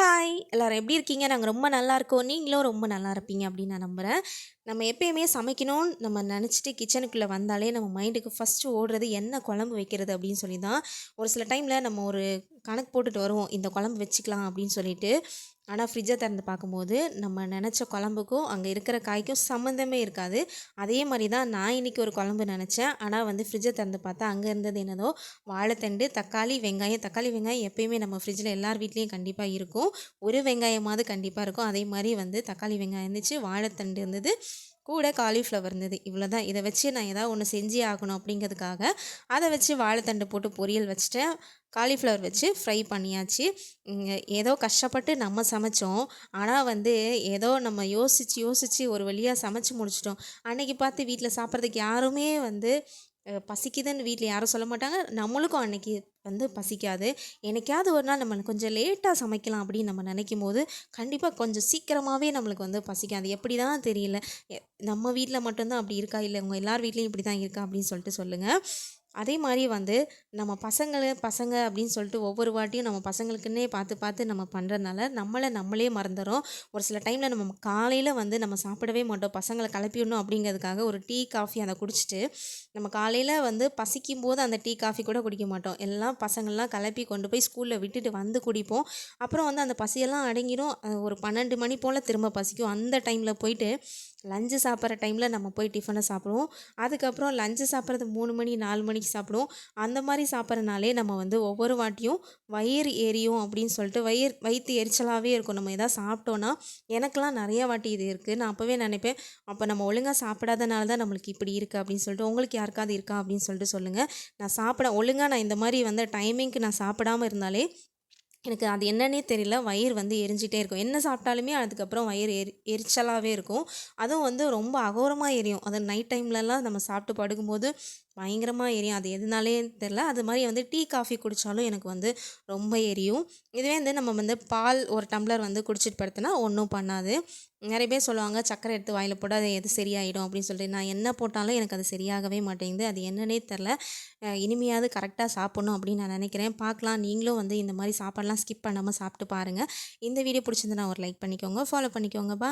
Hi எல்லோரும் எப்படி இருக்கீங்க? நாங்கள் ரொம்ப நல்லா இருக்கோம். நீங்களும் ரொம்ப நல்லா இருப்பீங்க அப்படின்னு நான் நம்புகிறேன் நம்ம எப்பயுமே சமைக்கணும்னு நம்ம நினச்சிட்டு கிச்சனுக்குள்ளே வந்தாலே நம்ம மைண்டுக்கு ஃபஸ்ட்டு ஓடுறது என்ன குழம்பு வைக்கிறது அப்படின்னு சொல்லி தான் ஒரு சில டைமில் நம்ம ஒரு கணக்கு போட்டுட்டு வருவோம். இந்த குழம்பு வச்சுக்கலாம் அப்படின்னு சொல்லிட்டு. ஆனால் ஃப்ரிட்ஜை திறந்து பார்க்கும்போது நம்ம நினச்ச குழம்புக்கும் அங்கே இருக்கிற காய்க்கும் சம்மந்தமே இருக்காது. அதே மாதிரி தான் நான் இன்றைக்கி ஒரு குழம்பு நினச்சேன். ஆனால் வந்து ஃப்ரிட்ஜை திறந்து பார்த்தா அங்கே இருந்தது என்னதோ வாழைத்தண்டு தக்காளி வெங்காயம். தக்காளி வெங்காயம் எப்பயுமே நம்ம ஃப்ரிட்ஜில் எல்லார் வீட்லேயும் கண்டிப்பாக இருக்கும். ஒரு வெங்காயமாவது கண்டிப்பாக இருக்கும். அதே மாதிரி வந்து தக்காளி வெங்காயம் இருந்துச்சு வாழைத்தண்டு இருந்தது. கூட காலிஃப்ளவர் இருந்தது. இவ்வளோ தான் இதை வச்சு நான் ஏதாவது ஒன்று செஞ்சே ஆகணும் அப்படிங்கிறதுக்காக அதை வச்சு வாழைத்தண்டு போட்டு பொரியல் வச்சுட்டேன். காலிஃப்ளவர் வச்சு ஃப்ரை பண்ணியாச்சு. ஏதோ கஷ்டப்பட்டு நம்ம சமைச்சோம். ஆனால் வந்து ஏதோ நம்ம யோசித்து யோசித்து ஒரு வழியாக சமைச்சு முடிச்சிட்டோம். அன்றைக்கி பார்த்து வீட்டில் சாப்பிட்றதுக்கு யாருமே வந்து பசிக்குதுன்னு வீட்டில் யாரும் சொல்ல மாட்டாங்க. நம்மளுக்கும் அன்றைக்கி வந்து பசிக்காது. என்னைக்காவது ஒரு நாள் நம்ம கொஞ்சம் லேட்டாக சமைக்கலாம் அப்படின்னு நம்ம நினைக்கும் போது கண்டிப்பாக கொஞ்சம் சீக்கிரமாகவே நம்மளுக்கு வந்து பசிக்காது. எப்படி தான் தெரியல நம்ம வீட்டில் மட்டும்தான் அப்படி இருக்கா? இல்லை உங்கள் எல்லார் வீட்லேயும் இப்படி தான் இருக்கா? அப்படின்னு சொல்லிட்டு சொல்லுங்கள் அதே மாதிரி வந்து நம்ம பசங்களை பசங்க அப்படின்னு சொல்லிட்டு ஒவ்வொரு வாட்டியும் நம்ம பசங்களுக்குன்னே பார்த்து பார்த்து நம்ம பண்ணுறதுனால நம்மளை நம்மளே மறந்துடும் ஒரு சில டைமில் நம்ம காலையில் வந்து நம்ம சாப்பிடவே மாட்டோம். பசங்களை கிளப்பிடணும் அப்படிங்கிறதுக்காக ஒரு டீ காஃபி அதை குடிச்சிட்டு நம்ம காலையில் வந்து பசிக்கும் போது அந்த டீ காஃபி கூட குடிக்க மாட்டோம். எல்லாம் பசங்கள்லாம் கிளப்பி கொண்டு போய் ஸ்கூலில் விட்டுட்டு வந்து குடிப்போம். அப்புறம் வந்து அந்த பசியெல்லாம் அடங்கிடும் ஒரு பன்னெண்டு மணி போல் திரும்ப பசிக்கும். அந்த டைமில் போயிட்டு லஞ்சு சாப்பிட்ற டைமில் நம்ம போய் டிஃபனை சாப்பிடுவோம். அதுக்கப்புறம் லஞ்சு சாப்பிட்றது மூணு மணி நாலு மணிக்கு சாப்பிடுவோம். அந்த மாதிரி சாப்பிட்றனாலே நம்ம வந்து ஒவ்வொரு வாட்டியும் வயிறு எரியும் அப்படின்னு சொல்லிட்டு வயிறு வயிற்று எரிச்சலாகவே இருக்கும். நம்ம எதாவது சாப்பிட்டோன்னா எனக்கெலாம் நிறைய வாட்டி இது இருக்குது நான் அப்போவே நினைப்பேன் அப்போ நம்ம ஒழுங்காக சாப்பிடாதனால தான் நம்மளுக்கு இப்படி இருக்குது அப்படின்னு சொல்லிட்டு உங்களுக்கு யாருக்காவது இருக்கா? அப்படின்னு சொல்லிட்டு சொல்லுங்கள் நான் சாப்பிட ஒழுங்காக நான் இந்த மாதிரி வந்து டைமிங்க்கு நான் சாப்பிடாமல் இருந்தாலே எனக்கு அது என்னன்னே தெரியல. வயிறு வந்து எரிஞ்சிட்டே இருக்கும். என்ன சாப்பிட்டாலுமே அதுக்கப்புறம் வயிறு எரி எரிச்சலாகவே இருக்கும். அதுவும் வந்து ரொம்ப அகோரமாக எரியும். அது நைட் டைம்லலாம் நம்ம சாப்பிட்டு படுக்கும்போது பயங்கரமாக எரியும். அது எதுனாலே தெரில அது மாதிரி வந்து டீ காஃபி குடித்தாலும் எனக்கு வந்து ரொம்ப எரியும். இதுவே வந்து நம்ம வந்து பால் ஒரு டம்ளர் வந்து குடிச்சிட்டு படுத்தினா ஒன்றும் பண்ணாது. நிறைய பேர் சொல்லுவாங்க சக்கரை எடுத்து வாயில் போட்டு அது எது சரியாயிடும் அப்படின்னு சொல்லிட்டு. நான் என்ன போட்டாலும் எனக்கு அது சரியாகவே மாட்டேங்குது. அது என்னன்னே தெரில இனிமையாவது கரெக்டாக சாப்பிட்ணும் அப்படின்னு நான் நினைக்கிறேன். பார்க்கலாம். நீங்களும் வந்து இந்த மாதிரி சாப்பாடெலாம் ஸ்கிப் பண்ணாமல் சாப்பிட்டு பாருங்கள் இந்த வீடியோ பிடிச்சிருந்தா ஒரு லைக் பண்ணிக்கோங்க. ஃபாலோ பண்ணிக்கோங்க. பா